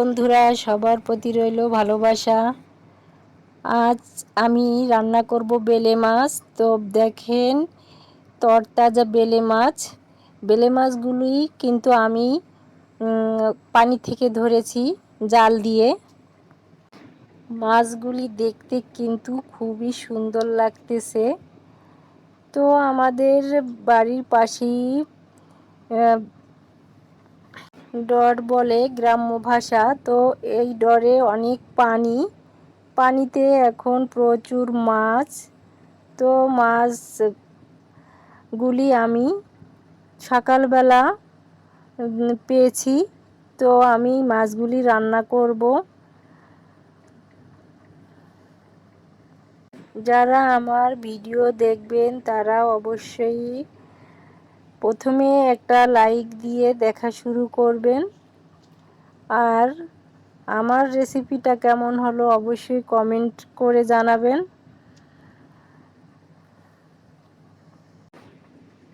বন্ধুরা, সবার প্রতি রইল ভালোবাসা। আজ আমি রান্না করব বেলে মাছ। তো দেখেন, তরতাজা বেলে মাছ। বেলে মাছগুলি কিন্তু আমি পানি থেকে ধরেছি জাল দিয়ে। মাছগুলি দেখতে কিন্তু খুবই সুন্দর লাগতেছে। তো আমাদের বাড়ির পাশেই ডর বলে গ্রাম্য ভাষা। তো এই ডরে অনেক পানি। পানিতে এখন প্রচুর মাছ। তো মাছগুলি আমি সকালবেলা পেয়েছি। তো আমি মাছগুলি রান্না করব। যারা আমার ভিডিও দেখবেন তারা অবশ্যই প্রথমে একটা লাইক দিয়ে দেখা শুরু করবেন। আর আমার রেসিপিটা কেমন হলো অবশ্যই কমেন্ট করে জানাবেন।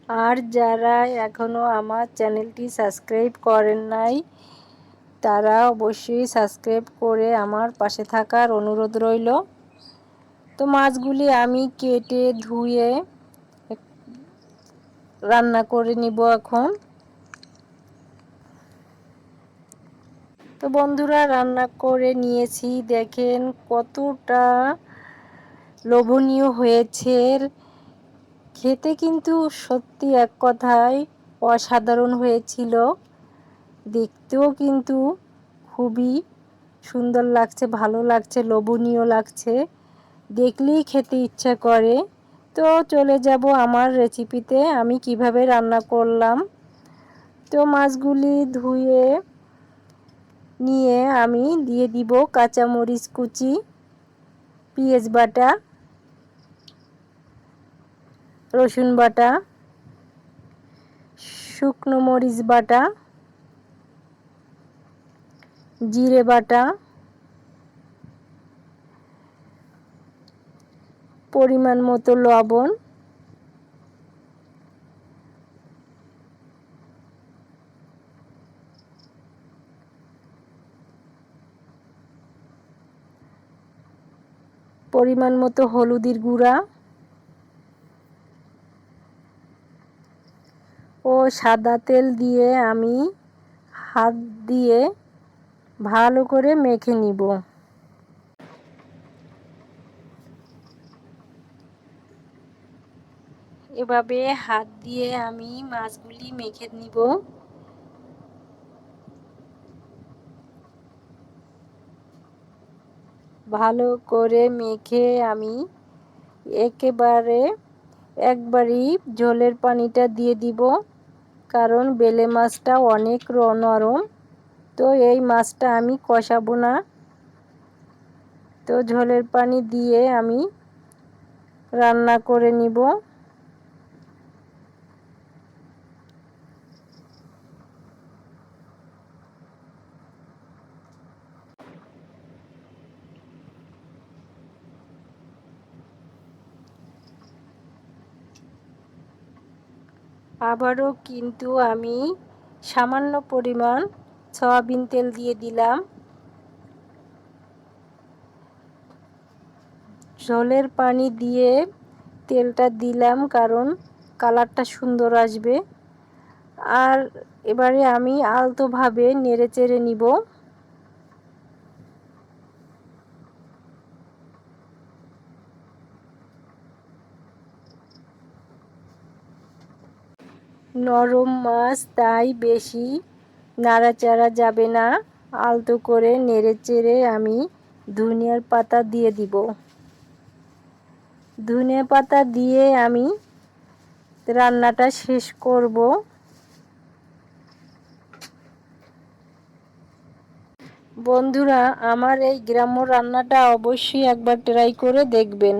আর যারা এখনও আমার চ্যানেলটি সাবস্ক্রাইব করেন নাই, তারা অবশ্যই সাবস্ক্রাইব করে আমার পাশে থাকার অনুরোধ রইল। তো মাছগুলি আমি কেটে ধুয়ে রান্না করে নিব এখন। তো বন্ধুরা, রান্না করে নিয়েছি। দেখেন কতটা লোভনীয় হয়েছে। খেতে কিন্তু সত্যি এক কথায় অসাধারণ হয়েছিল। দেখতেও কিন্তু খুবই সুন্দর লাগছে, ভালো লাগছে, লোভনীয় লাগছে। দেখলেই খেতে ইচ্ছা করে। তো চলে যাব আমার রেসিপিতে আমি কীভাবে রান্না করলাম? তো মাছগুলি ধুয়ে নিয়ে আমি দিয়ে দিব কাঁচামরিচ কুচি, পেঁয়াজ বাটা, রসুন বাটা, শুকনো মরিচ বাটা, জিরে বাটা পরিমাণ মতো লবণ। পরিমাণ মতো হলুদের গুঁড়া। ও সাদা তেল দিয়ে আমি হাত দিয়ে ভালো করে মেখে নিব। এভাবে হাত দিয়ে আমি মাছগুলি মেখে নিব। ভালো করে মেখে আমি একেবারে একবারই ঝোলের পানিটা দিয়ে দিব, কারণ বেলে মাছটা অনেক নরম। তো এই মাছটা আমি কষাবো না। তো ঝোলের পানি দিয়ে আমি রান্না করে নিব। আবারও কিন্তু আমি সামান্য পরিমাণ সয়াবিন তেল দিয়ে দিলাম। জলের পানি দিয়ে তেলটা দিলাম কারণ কালারটা সুন্দর আসবে। আর এবারে আমি আলতোভাবে নেড়ে চেড়ে নিব। নরম মাছ, তাই বেশি নাড়াচাড়া যাবে না। আলতো করে নেড়ে চেড়ে আমি ধনিয়ার পাতা দিয়ে দিব। ধনিয়া পাতা দিয়ে আমি রান্নাটা শেষ করব। বন্ধুরা, আমার এই গ্রাম্য রান্নাটা অবশ্যই একবার ট্রাই করে দেখবেন।